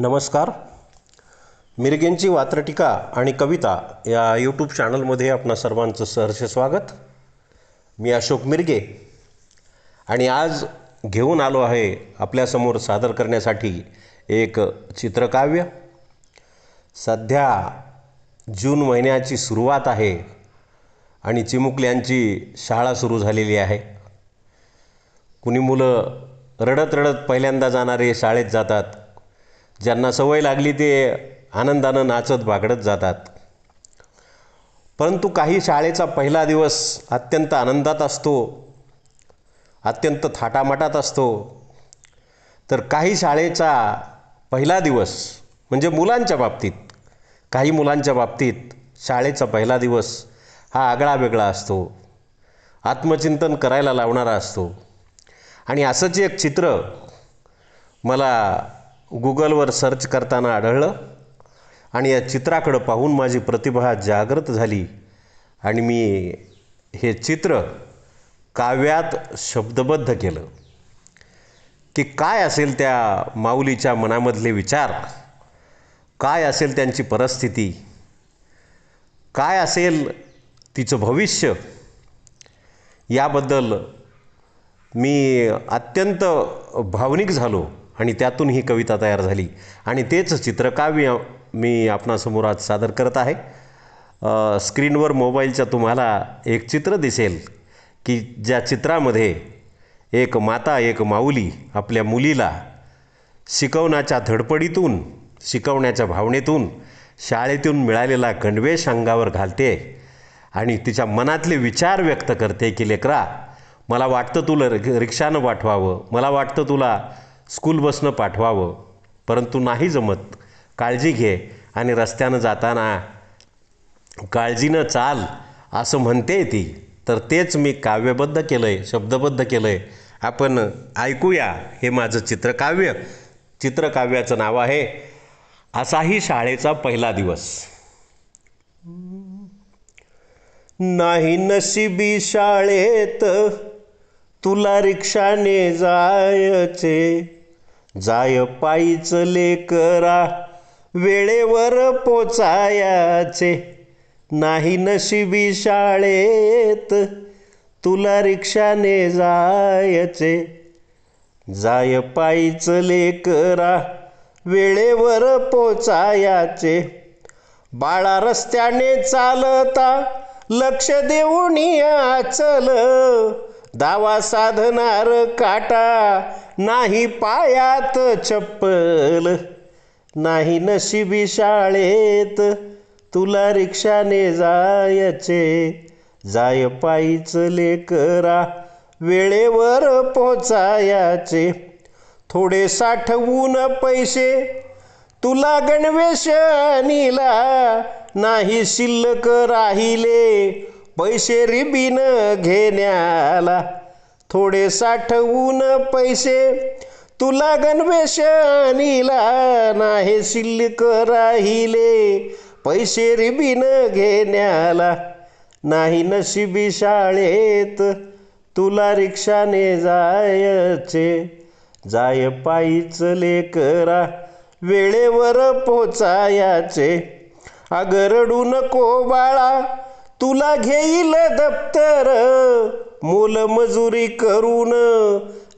नमस्कार. मिरगेंची वात्रटिका आणि कविता या यूट्यूब चॅनलमध्ये आपणा सर्वांचं सहर्ष स्वागत. मी अशोक मिरगे आणि आज घेऊन आलो आहे आपल्यासमोर सादर करण्यासाठी एक चित्रकाव्य. सध्या जून महिन्याची सुरुवात आहे आणि चिमुकल्यांची शाळा सुरू झालेली आहे. कुणी मुलं रडत रडत पहिल्यांदा जाणारे शाळेत जातात ज्यांना सवय लागली ते आनंदानं नाचत बागडत जातात. परंतु काही शाळेचा पहिला दिवस अत्यंत आनंदात असतो अत्यंत थाटामाटात असतो. तर काही शाळेचा पहिला दिवस म्हणजे मुलांच्या बाबतीत काही मुलांच्या बाबतीत शाळेचा पहिला दिवस हा आगळा वेगळा असतो. आत्मचिंतन करायला लावणारा असतो. आणि असंच एक चित्र मला गुगलवर सर्च करताना आढळलं आणि या चित्राकडं पाहून माझी प्रतिभा जागृत झाली आणि मी हे चित्र काव्यात शब्दबद्ध केलं. की काय असेल त्या माऊलीच्या मनामधले विचार? काय असेल त्यांची परिस्थिती? काय असेल तिचं भविष्य? याबद्दल मी अत्यंत भावनिक झालो. आणि त्यातून ही कविता तयार झाली. आणि तेच चित्रकाव्य मी आपणासमोर आज सादर करत आहे. स्क्रीनवर मोबाईलच्या तुम्हाला एक चित्र दिसेल की ज्या चित्रामध्ये एक माता एक माऊली आपल्या मुलीला शिकवण्याच्या धडपडीतून शिकवण्याच्या भावनेतून शाळेतून मिळालेला गणवेश अंगावर घालते आणि तिच्या मनातले विचार व्यक्त करते की लेकरा मला वाटतं तुला रिक्षानं पाठवावं. मला वाटतं तुला स्कूल बसनं पाठवावं. परंतु नाही जमत. काळजी घे आणि रस्त्यानं जाताना काळजीनं चाल असं म्हणते ती. तर तेच मी काव्यबद्ध केलं आहे शब्दबद्ध केलं आहे आपण ऐकूया हे माझं चित्रकाव्य. चित्रकाव्याचं नाव आहे असाही शाळेचा पहिला दिवस. नाही नशिबी शाळेत तुला रिक्षाने जायचे. जाय पायीच लेकरा वेळेवर पोचायाचे. नाही नशिबी शाळेत तुला रिक्षाने जायचे. जाय पायीच लेकरा वेळेवर पोचायाचे. बाळा रस्त्याने चालता लक्ष देऊन चल. दावा साधणार काटा नाही पायात चप्पल नाही नशिबी शाळेत तुला रिक्षाने जायचे. जाय पायीच लेकरा वेळेवर पोचायाचे. थोडे साठवून पैसे तुला गणवेश नीला नाही शिल्लक राहिले पैसे रिबीन घेण्याला. थोडे साठवून पैसे. तुला गणवेश आणला नाही शिल्लक राहिले. पैसे रिबीन घेण्याला नाही नशिबी शाळेत. तुला रिक्षाने जायचे. जाय पायीच लेकरा वेळेवर पोचायाचे. अगरडू नको बाळा तुला घेईल दप्तर. मोलमजुरी करून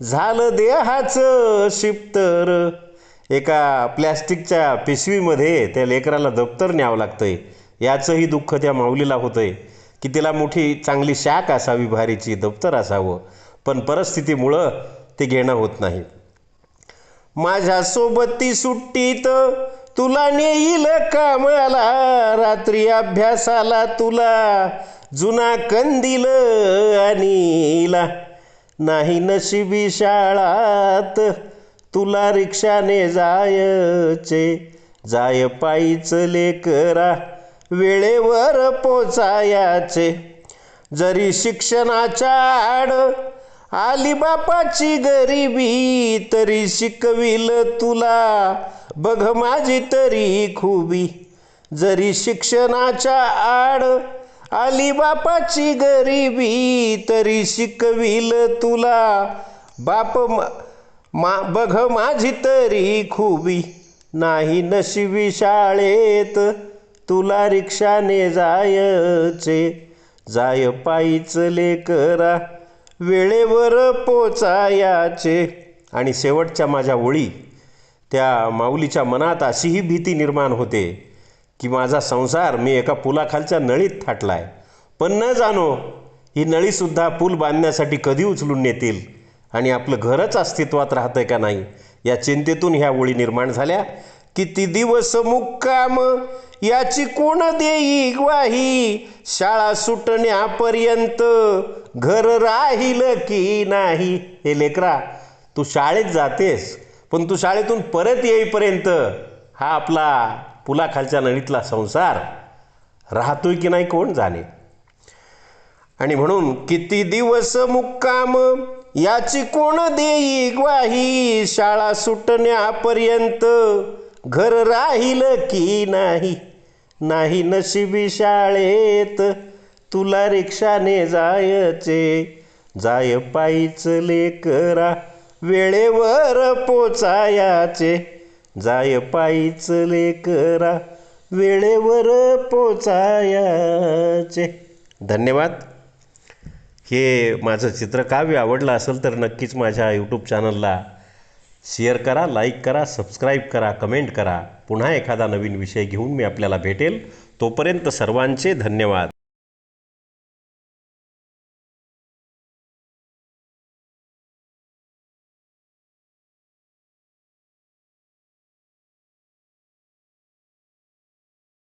झालं देहाचं शिप्तर एका प्लॅस्टिकच्या पिशवीमध्ये त्या लेकराला दप्तर न्यावं लागतंय. याचंही दुःख त्या माऊलीला होतंय की तिला मोठी चांगली शाक असावी भारीची दप्तर असावं. पण परिस्थितीमुळं ते घेणं होत नाही. माझ्यासोबत ती सुट्टीत तुला नेईल कामाला रात्री अभ्यासाला तुला. जुना कंदील आणीला नाही नशिबी शाळात तुला रिक्षाने जायचे. जाय पायीच लेकरा वेळेवर पोचायाचे. जरी शिक्षणाच्या आड आली बापाची गरिबी तरी शिकविल तुला बघ माझी तरी खुबी. जरी शिक्षणाच्या आड आली बापाची गरिबी तरी शिकविल तुला. बाप म- मा बघ माझी तरी खुबी नाही नशिबी शाळेत. तुला रिक्षाने जायचे जाय पायीच लेकरा वेळेवर पोचायाचे. आणि शेवटच्या माझ्या ओळी त्या माऊलीच्या मनात अशीही भीती निर्माण होते. की माझा संसार मी एका पुलाखालच्या नळीत थाटलाय. पण न जाणो ही नळीसुद्धा पूल बांधण्यासाठी कधी उचलून नेतील? आणि आपलं घरच अस्तित्वात राहतंय का नाही? या चिंतेतून ह्या ओळी निर्माण झाल्या किती दिवस मुक्काम याची कोण देई ग्वाही? शाळा सुटण्यापर्यंत घर राहील की नाही? हे लेकरा तू शाळेत जातेस पण तू शाळेतून परत येईपर्यंत हा आपला पुलाखालच्या नळीतला संसार राहतोय की नाही कोण जाणे? आणि म्हणून किती दिवस मुक्काम याची कोण देई ग्वाही शाळा सुटण्यापर्यंत घर राहील की नाही? नाही नशिबी शाळेत तुला रिक्षाने जायचे. जाय पायीच लेकरा वेळेवर पोचायाचे. जाय पायीच लेकरा वेळेवर पोचायाचे. धन्यवाद. हे माझं चित्रकाव्य आवडलं असेल तर नक्कीच माझ्या यूट्यूब चॅनलला शेअर करा लाईक करा सबस्क्राईब करा कमेंट करा. पुन्हा एखादा नवीन विषय घेऊन मी आपल्याला भेटेल. तोपर्यंत सर्वांचे धन्यवाद.